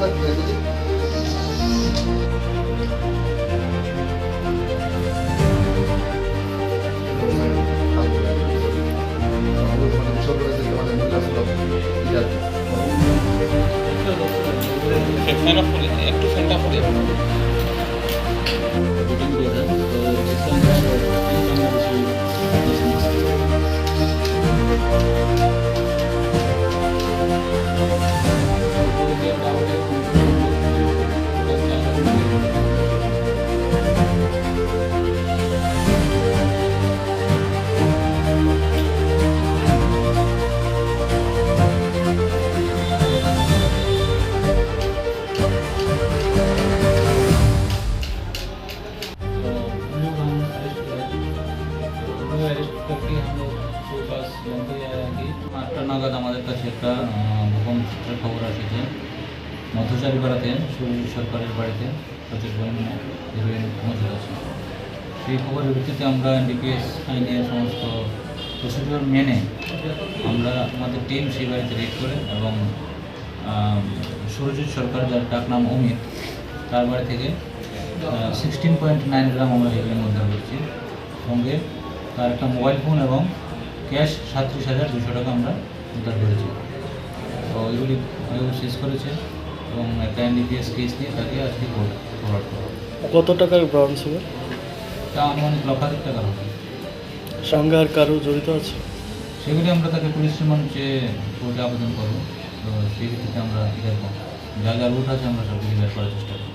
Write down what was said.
Sir এদিকে। বিশ্ববিদ্যালয় থেকে মহিলা সুলভ ইরাক ফ্যান অফ করে একটু ফ্যানটা করে अरेस्ट करके हम लोग के पास जानकारी आया कि আটটা নাগাদ আমাদের কাছে একটা আহ, গোপন সূত্রে খবর এসেছে মধ্যচারী পাড়াতে সুনীল সরকারের বাড়িতে প্রচুর পরিমাণে হিরোইন মজুদ আছে সেই খবরের ভিত্তিতে আমরা এনডিপিএস আইনের সমস্ত প্রসিডিওর মেনে আমরা আমাদের টিম সেই বাড়িতে রেড করে এবং আহ, সুরজিৎ সরকার যার ডাক নাম অমিত তার বাড়ি থেকে সিক্সটিন পয়েন্ট নাইন গ্রাম আমরা হিরোইন উদ্ধার করছি সঙ্গে তার একটা মোবাইল ফোন এবং ক্যাশ সাতত্রিশ হাজার দুশো টাকা আমরা উদ্ধার করেছি। তো এগুলি শেষ করেছে এবং একটা এনডিপিএস কেস নিয়ে তাকে আজকে ফরওয়ার্ড করা কত টাকার ব্রাউন সুগার তা আনুমানিক লক্ষাধিক টাকা হবে। সঙ্গে আর কারও জড়িত আছে? সেগুলি আমরা তাকে পুলিশ রিমান্ড চেয়ে কোর্টে আবেদন করব। তো সেই ভিত্তিতে আমরা দেখব যা যা রুট আছে আমরা সবগুলি বের করার চেষ্টা করব।